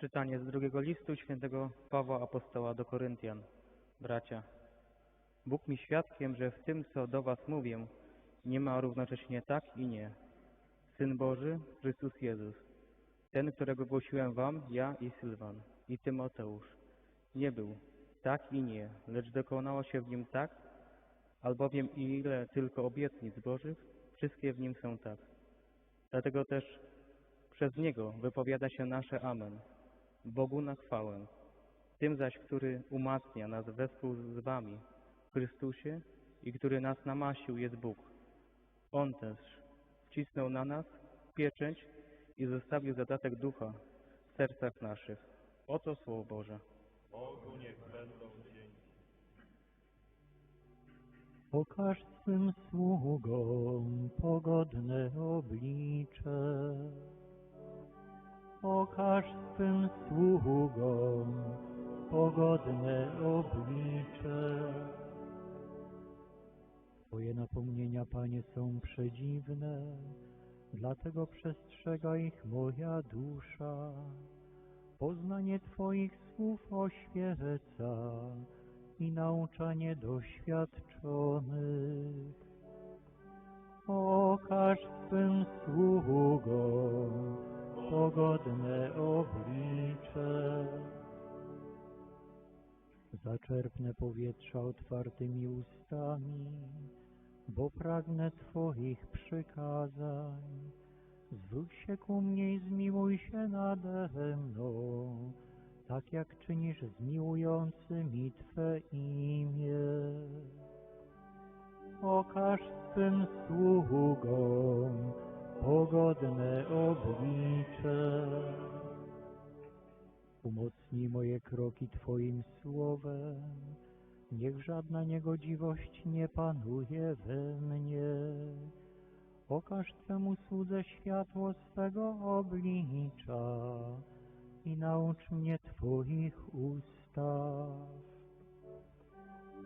Czytanie z drugiego listu świętego Pawła Apostoła do Koryntian. Bracia, Bóg mi świadkiem, że w tym, co do was mówię, nie ma równocześnie tak i nie. Syn Boży, Chrystus Jezus, ten, którego głosiłem wam, ja i Sylwan, i Tymoteusz, nie był tak i nie, lecz dokonało się w nim tak, albowiem ile tylko obietnic Bożych, wszystkie w nim są tak. Dlatego też przez Niego wypowiada się nasze Amen, Bogu na chwałę. Tym zaś, który umacnia nas wespół z Wami w Chrystusie i który nas namasił, jest Bóg. On też wcisnął na nas pieczęć i zostawił zadatek ducha w sercach naszych. Oto Słowo Boże. Bogu niech będą dzięki. Pokaż swym sługom pogodne oblicze. Pokaż swym sługom pogodne oblicze. Twoje napomnienia, Panie, są przedziwne, dlatego przestrzega ich moja dusza. Poznanie Twoich słów oświeca i nauczanie doświadczonych. Okaż swym sługom pogodne oblicze. Zaczerpnę powietrza otwartymi ustami, bo pragnę Twoich przykazań. Zwróć się ku mnie i zmiłuj się nade mną, tak jak czynisz z miłującymi Twe imię. Okaż swym sługom pogodne oblicze. Umocnij moje kroki Twoim słowem, niech żadna niegodziwość nie panuje we mnie. Okaż Twemu słudze światło swego oblicza i naucz mnie Twoich ustaw.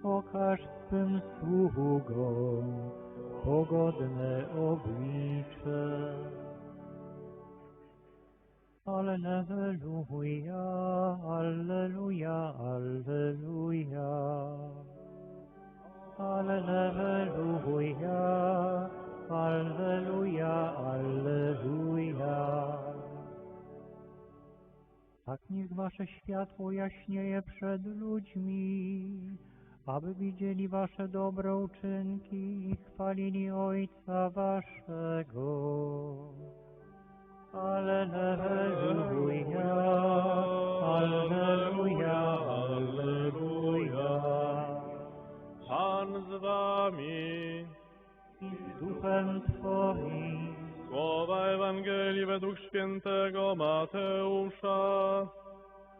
Okaż swym sługom pogodne oblicze. Alleluja, Alleluja, Alleluja. Alleluja, Alleluja, Alleluja. Tak niech wasze światło jaśnieje przed ludźmi, aby widzieli wasze dobre uczynki i chwalili Ojca waszego. Alleluja, Alleluja, Alleluja. Pan z wami. I z duchem Twoim. Słowa Ewangelii według świętego Mateusza.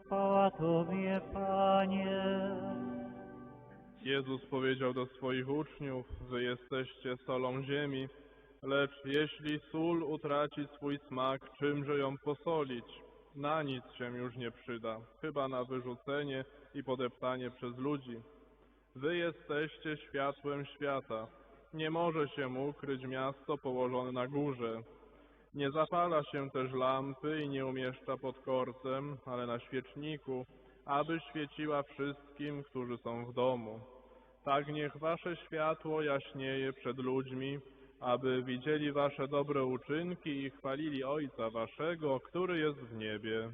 Chwała Tobie, Panie. Jezus powiedział do swoich uczniów, że jesteście solą ziemi, lecz jeśli sól utraci swój smak, czymże ją posolić? Na nic się już nie przyda, chyba na wyrzucenie i podeptanie przez ludzi. Wy jesteście światłem świata. Nie może się ukryć miasto położone na górze. Nie zapala się też lampy i nie umieszcza pod korcem, ale na świeczniku, aby świeciła wszystkim, którzy są w domu. Tak niech wasze światło jaśnieje przed ludźmi, aby widzieli wasze dobre uczynki i chwalili Ojca waszego, który jest w niebie.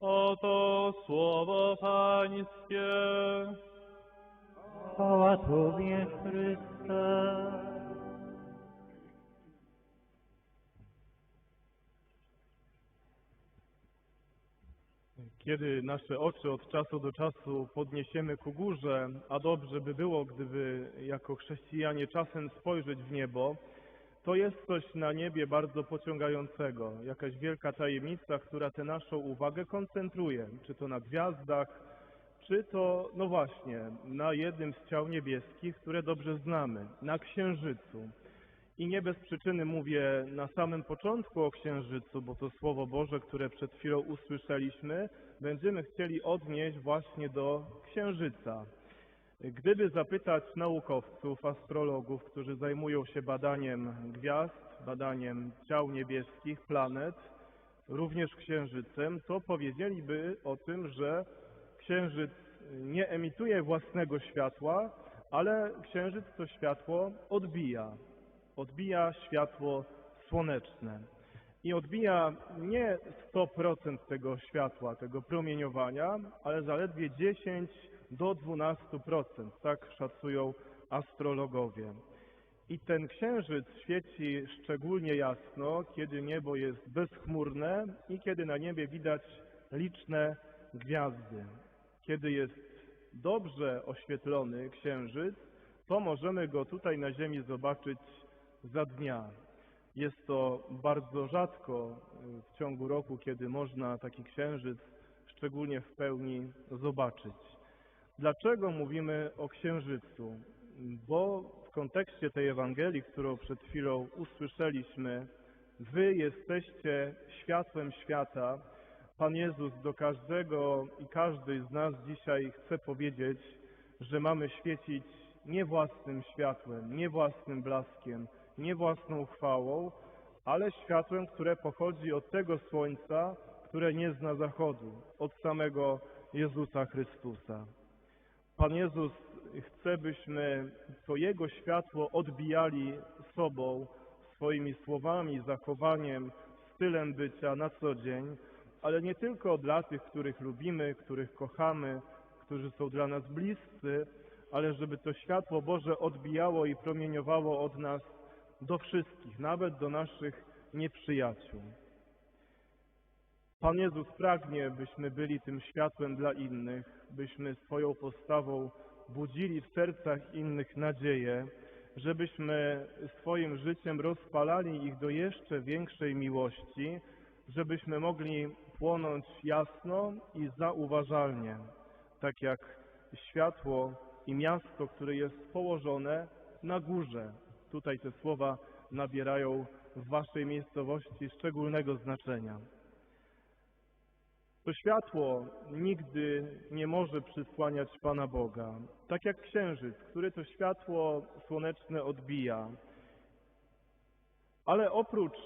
Oto słowo Pańskie. Chwała Tobie, Chryste. Kiedy nasze oczy od czasu do czasu podniesiemy ku górze, a dobrze by było, gdyby jako chrześcijanie czasem spojrzeć w niebo, to jest coś na niebie bardzo pociągającego, jakaś wielka tajemnica, która tę naszą uwagę koncentruje, czy to na gwiazdach, czy to, no właśnie, na jednym z ciał niebieskich, które dobrze znamy, na Księżycu. I nie bez przyczyny mówię na samym początku o Księżycu, bo to Słowo Boże, które przed chwilą usłyszeliśmy, będziemy chcieli odnieść właśnie do Księżyca. Gdyby zapytać naukowców, astrologów, którzy zajmują się badaniem gwiazd, badaniem ciał niebieskich, planet, również księżycem, to powiedzieliby o tym, że księżyc nie emituje własnego światła, ale księżyc to światło odbija. Odbija światło słoneczne. I odbija nie 100% tego światła, tego promieniowania, ale zaledwie 10 do 12%, tak szacują astrologowie. I ten księżyc świeci szczególnie jasno, kiedy niebo jest bezchmurne i kiedy na niebie widać liczne gwiazdy. Kiedy jest dobrze oświetlony księżyc, to możemy go tutaj na Ziemi zobaczyć za dnia. Jest to bardzo rzadko y, w ciągu roku, kiedy można taki księżyc szczególnie w pełni zobaczyć. Dlaczego mówimy o księżycu? Bo w kontekście tej Ewangelii, którą przed chwilą usłyszeliśmy, Wy jesteście światłem świata. Pan Jezus do każdego i każdej z nas dzisiaj chce powiedzieć, że mamy świecić nie własnym światłem, nie własnym blaskiem, nie własną chwałą, ale światłem, które pochodzi od tego słońca, które nie zna zachodu, od samego Jezusa Chrystusa. Pan Jezus chce, byśmy to Jego światło odbijali sobą, swoimi słowami, zachowaniem, stylem bycia na co dzień, ale nie tylko dla tych, których lubimy, których kochamy, którzy są dla nas bliscy, ale żeby to światło Boże odbijało i promieniowało od nas do wszystkich, nawet do naszych nieprzyjaciół. Pan Jezus pragnie, byśmy byli tym światłem dla innych, byśmy swoją postawą budzili w sercach innych nadzieję, żebyśmy swoim życiem rozpalali ich do jeszcze większej miłości, żebyśmy mogli płonąć jasno i zauważalnie, tak jak światło i miasto, które jest położone na górze. Tutaj te słowa nabierają w Waszej miejscowości szczególnego znaczenia. To światło nigdy nie może przysłaniać Pana Boga, tak jak księżyc, który to światło słoneczne odbija. Ale oprócz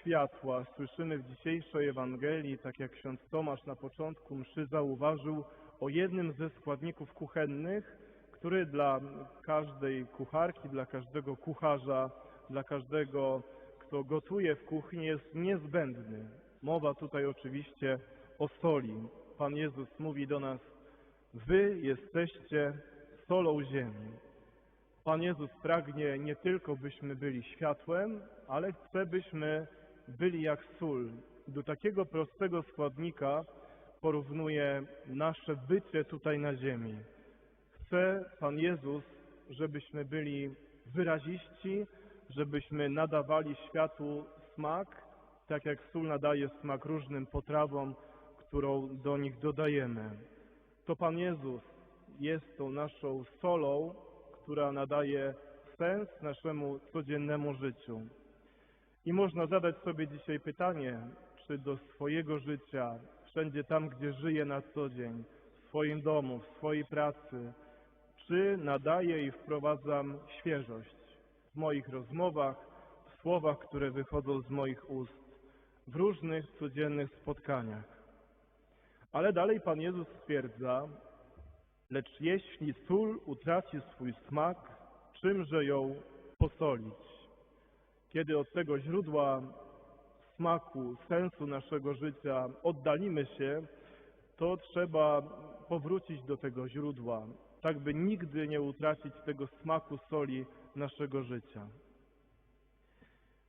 światła słyszymy w dzisiejszej Ewangelii, tak jak ksiądz Tomasz na początku mszy zauważył, o jednym ze składników kuchennych, który dla każdej kucharki, dla każdego kucharza, dla każdego, kto gotuje w kuchni jest niezbędny. Mowa tutaj oczywiście o soli. Pan Jezus mówi do nas, wy jesteście solą ziemi. Pan Jezus pragnie nie tylko byśmy byli światłem, ale chce byśmy byli jak sól. Do takiego prostego składnika porównuje nasze bycie tutaj na ziemi. Chce Pan Jezus, żebyśmy byli wyraziści, żebyśmy nadawali światu smak, tak jak sól nadaje smak różnym potrawom, którą do nich dodajemy. To Pan Jezus jest tą naszą solą, która nadaje sens naszemu codziennemu życiu. I można zadać sobie dzisiaj pytanie, czy do swojego życia, wszędzie tam, gdzie żyję na co dzień, w swoim domu, w swojej pracy, czy nadaję i wprowadzam świeżość w moich rozmowach, w słowach, które wychodzą z moich ust, w różnych codziennych spotkaniach. Ale dalej Pan Jezus stwierdza, lecz jeśli sól utraci swój smak, czymże ją posolić? Kiedy od tego źródła smaku, sensu naszego życia oddalimy się, to trzeba powrócić do tego źródła, tak by nigdy nie utracić tego smaku soli naszego życia.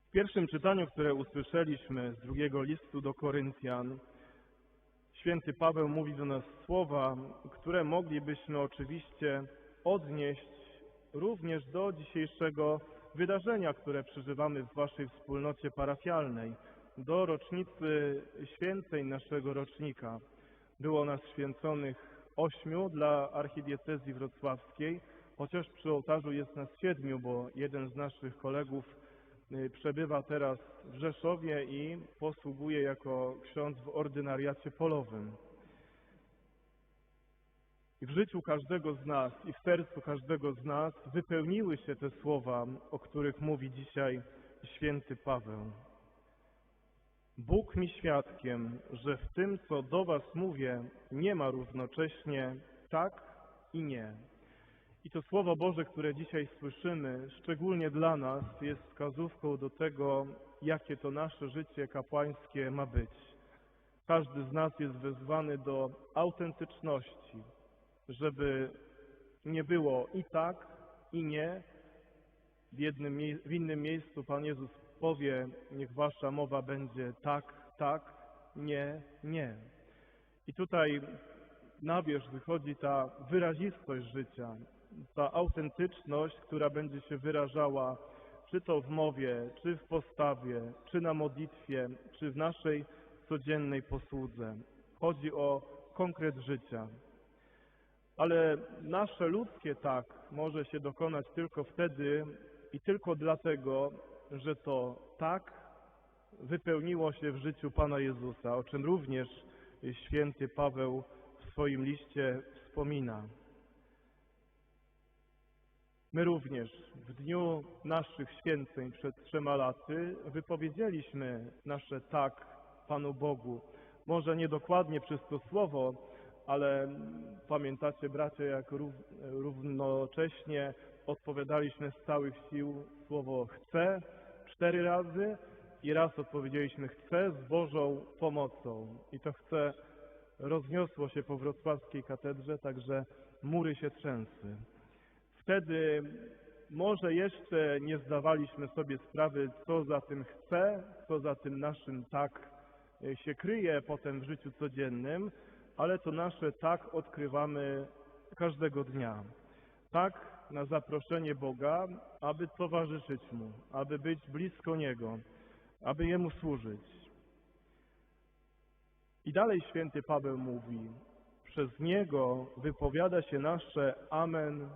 W pierwszym czytaniu, które usłyszeliśmy z drugiego listu do Koryntian, święty Paweł mówi do nas słowa, które moglibyśmy oczywiście odnieść również do dzisiejszego wydarzenia, które przeżywamy w Waszej wspólnocie parafialnej, do rocznicy święcej naszego rocznika. Było nas święconych ośmiu dla archidiecezji wrocławskiej, chociaż przy ołtarzu jest nas siedmiu, bo jeden z naszych kolegów y, przebywa teraz w Rzeszowie i posługuje jako ksiądz w ordynariacie polowym. I w życiu każdego z nas i w sercu każdego z nas wypełniły się te słowa, o których mówi dzisiaj święty Paweł. Bóg mi świadkiem, że w tym, co do was mówię, nie ma równocześnie tak i nie. I to Słowo Boże, które dzisiaj słyszymy, szczególnie dla nas, jest wskazówką do tego, jakie to nasze życie kapłańskie ma być. Każdy z nas jest wezwany do autentyczności, żeby nie było i tak, i nie. W, jednym, w innym miejscu Pan Jezus powie, niech wasza mowa będzie tak, tak, nie, nie. I tutaj na wierzch wychodzi ta wyrazistość życia, ta autentyczność, która będzie się wyrażała czy to w mowie, czy w postawie, czy na modlitwie, czy w naszej codziennej posłudze. Chodzi o konkret życia. Ale nasze ludzkie tak może się dokonać tylko wtedy i tylko dlatego, że to tak wypełniło się w życiu Pana Jezusa, o czym również święty Paweł w swoim liście wspomina. My również w dniu naszych święceń przed trzema laty wypowiedzieliśmy nasze tak Panu Bogu. Może nie dokładnie przez to słowo, ale pamiętacie bracia, jak rów, równocześnie odpowiadaliśmy z całych sił słowo chcę cztery razy i raz odpowiedzieliśmy chcę z Bożą pomocą. I to chcę rozniosło się po wrocławskiej katedrze, także mury się trzęsły. Wtedy może jeszcze nie zdawaliśmy sobie sprawy, co za tym chce, co za tym naszym tak e, się kryje potem w życiu codziennym, ale to nasze tak odkrywamy każdego dnia. Tak na zaproszenie Boga, aby towarzyszyć Mu, aby być blisko Niego, aby Jemu służyć. I dalej święty Paweł mówi, przez Niego wypowiada się nasze Amen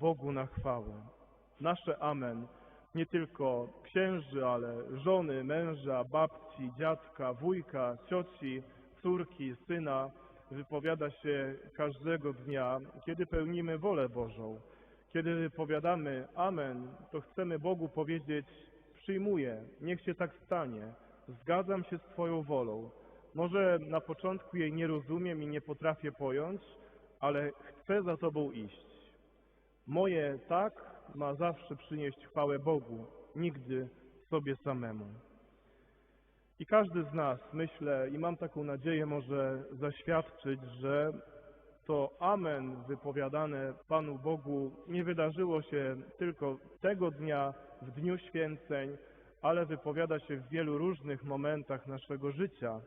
Bogu na chwałę. Nasze Amen nie tylko księży, ale żony, męża, babci, dziadka, wujka, cioci, córki, syna wypowiada się każdego dnia, kiedy pełnimy wolę Bożą. Kiedy wypowiadamy Amen, to chcemy Bogu powiedzieć przyjmuję, niech się tak stanie, zgadzam się z Twoją wolą. Może na początku jej nie rozumiem i nie potrafię pojąć, ale chcę za Tobą iść. Moje tak ma zawsze przynieść chwałę Bogu, nigdy sobie samemu. I każdy z nas, myślę, i mam taką nadzieję, może zaświadczyć, że to Amen wypowiadane Panu Bogu nie wydarzyło się tylko tego dnia, w dniu święceń, ale wypowiada się w wielu różnych momentach naszego życia,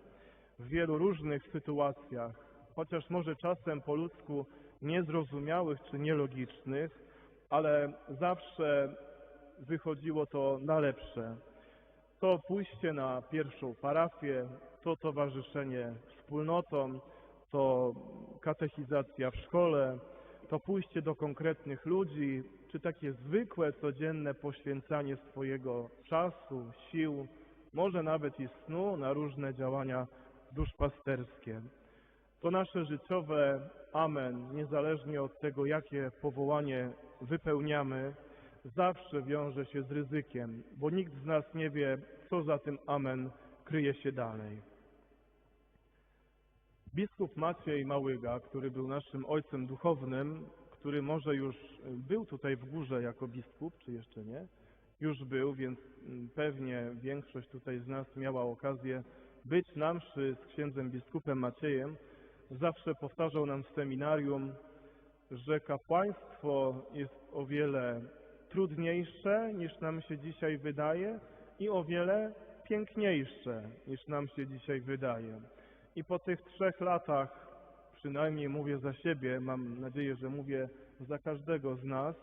w wielu różnych sytuacjach, chociaż może czasem po ludzku niezrozumiałych czy nielogicznych, ale zawsze wychodziło to na lepsze. To pójście na pierwszą parafię, to towarzyszenie wspólnotom, to katechizacja w szkole, to pójście do konkretnych ludzi, czy takie zwykłe, codzienne poświęcanie swojego czasu, sił, może nawet i snu na różne działania duszpasterskie. To nasze życiowe amen, niezależnie od tego, jakie powołanie wypełniamy, zawsze wiąże się z ryzykiem, bo nikt z nas nie wie, co za tym amen kryje się dalej. Biskup Maciej Małyga, który był naszym ojcem duchownym, który może już był tutaj w górze jako biskup, czy jeszcze nie? Już był, więc mm, pewnie większość tutaj z nas miała okazję być na mszy z księdzem biskupem Maciejem. Zawsze powtarzał nam w seminarium, że kapłaństwo jest o wiele trudniejsze niż nam się dzisiaj wydaje i o wiele piękniejsze niż nam się dzisiaj wydaje. I po tych trzech latach, przynajmniej mówię za siebie, mam nadzieję, że mówię za każdego z nas,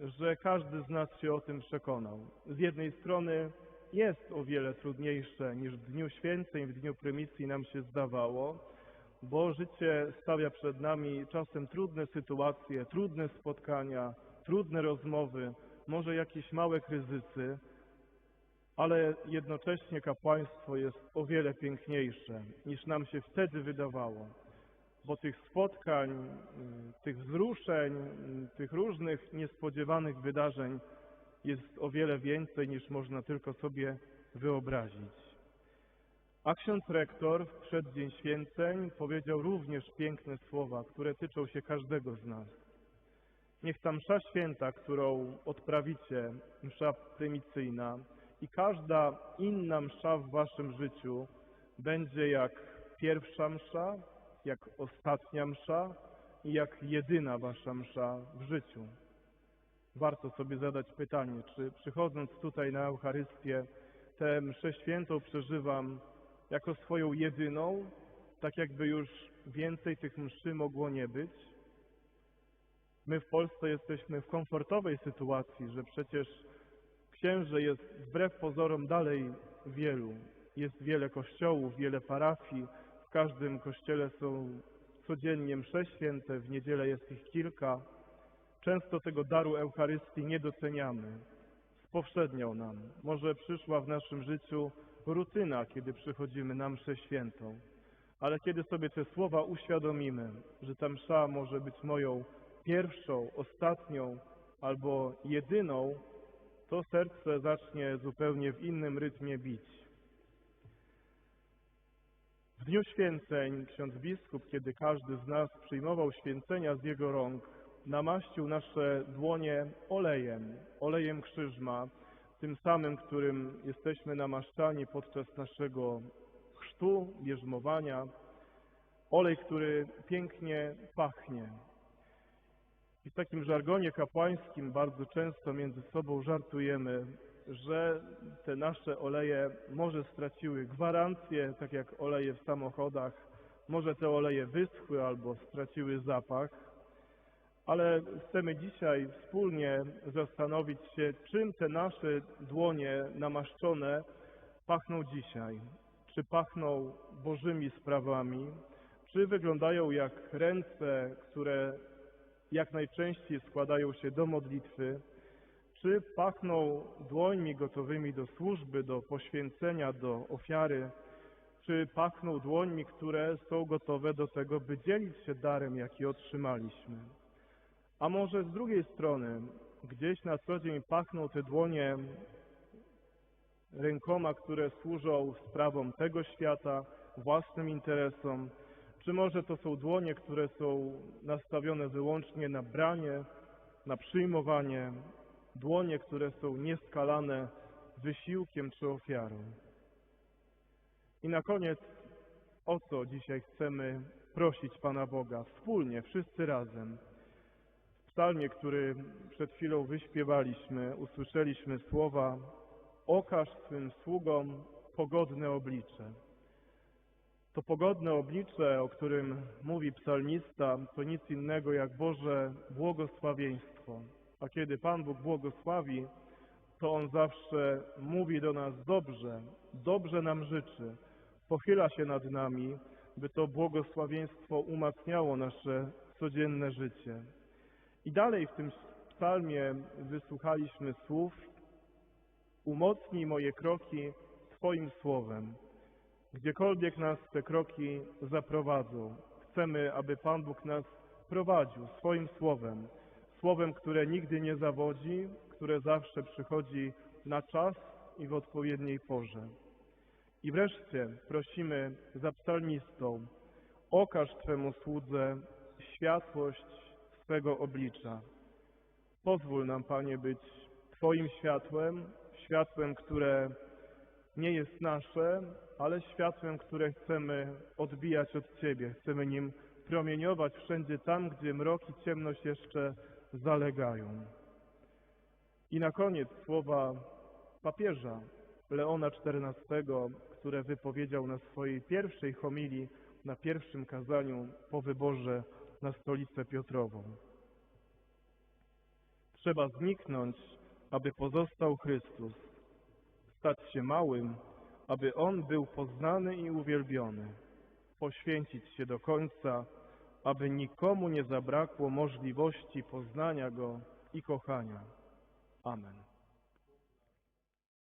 że każdy z nas się o tym przekonał. Z jednej strony jest o wiele trudniejsze niż w dniu święceń, w dniu prymisji nam się zdawało, bo życie stawia przed nami czasem trudne sytuacje, trudne spotkania, trudne rozmowy, może jakieś małe kryzysy, ale jednocześnie kapłaństwo jest o wiele piękniejsze niż nam się wtedy wydawało, bo tych spotkań, y, tych wzruszeń, y, tych różnych niespodziewanych wydarzeń jest o wiele więcej niż można tylko sobie wyobrazić. A ksiądz rektor w przeddzień święceń powiedział również piękne słowa, które tyczą się każdego z nas. Niech ta msza święta, którą odprawicie, msza prymicyjna i każda inna msza w waszym życiu będzie jak pierwsza msza, jak ostatnia msza i jak jedyna wasza msza w życiu. Warto sobie zadać pytanie, czy przychodząc tutaj na Eucharystię, tę mszę świętą przeżywam jako swoją jedyną, tak jakby już więcej tych mszy mogło nie być. My w Polsce jesteśmy w komfortowej sytuacji, że przecież księży jest wbrew pozorom dalej wielu. Jest wiele kościołów, wiele parafii. W każdym kościele są codziennie msze święte, w niedzielę jest ich kilka. Często tego daru Eucharystii nie doceniamy. Spowszedniał nam. Może przyszła w naszym życiu rutyna, kiedy przychodzimy na mszę świętą. Ale kiedy sobie te słowa uświadomimy, że ta msza może być moją pierwszą, ostatnią albo jedyną, to serce zacznie zupełnie w innym rytmie bić. W dniu święceń ksiądz biskup, kiedy każdy z nas przyjmował święcenia z jego rąk, namaścił nasze dłonie olejem, olejem krzyżma, tym samym, którym jesteśmy namaszczani podczas naszego chrztu, bierzmowania. Olej, który pięknie pachnie. I w takim żargonie kapłańskim bardzo często między sobą żartujemy, że te nasze oleje może straciły gwarancję, tak jak oleje w samochodach, może te oleje wyschły albo straciły zapach, ale chcemy dzisiaj wspólnie zastanowić się, czym te nasze dłonie namaszczone pachną dzisiaj. Czy pachną Bożymi sprawami, czy wyglądają jak ręce, które jak najczęściej składają się do modlitwy, czy pachną dłońmi gotowymi do służby, do poświęcenia, do ofiary, czy pachną dłońmi, które są gotowe do tego, by dzielić się darem, jaki otrzymaliśmy. A może z drugiej strony, gdzieś na co dzień pachną te dłonie rękoma, które służą sprawom tego świata, własnym interesom, czy może to są dłonie, które są nastawione wyłącznie na branie, na przyjmowanie, dłonie, które są nieskalane wysiłkiem czy ofiarą. I na koniec, o co dzisiaj chcemy prosić Pana Boga wspólnie, wszyscy razem. W psalmie, który przed chwilą wyśpiewaliśmy, usłyszeliśmy słowa Okaż swym sługom pogodne oblicze. To pogodne oblicze, o którym mówi psalmista, to nic innego jak Boże błogosławieństwo. A kiedy Pan Bóg błogosławi, to On zawsze mówi do nas dobrze, dobrze nam życzy, pochyla się nad nami, by to błogosławieństwo umacniało nasze codzienne życie. I dalej w tym psalmie wysłuchaliśmy słów Umocnij moje kroki Twoim słowem. Gdziekolwiek nas te kroki zaprowadzą, chcemy, aby Pan Bóg nas prowadził swoim słowem, słowem, które nigdy nie zawodzi, które zawsze przychodzi na czas i w odpowiedniej porze. I wreszcie prosimy za psalmistą, okaż Twemu słudze światłość swego oblicza. Pozwól nam, Panie, być Twoim światłem, światłem, które nie jest nasze, ale światłem, które chcemy odbijać od Ciebie. Chcemy nim promieniować wszędzie tam, gdzie mrok i ciemność jeszcze zalegają. I na koniec słowa papieża Leona XIV, które wypowiedział na swojej pierwszej homilii, na pierwszym kazaniu po wyborze na stolicę Piotrową. Trzeba zniknąć, aby pozostał Chrystus, stać się małym, aby On był poznany i uwielbiony, poświęcić się do końca, aby nikomu nie zabrakło możliwości poznania Go i kochania. Amen.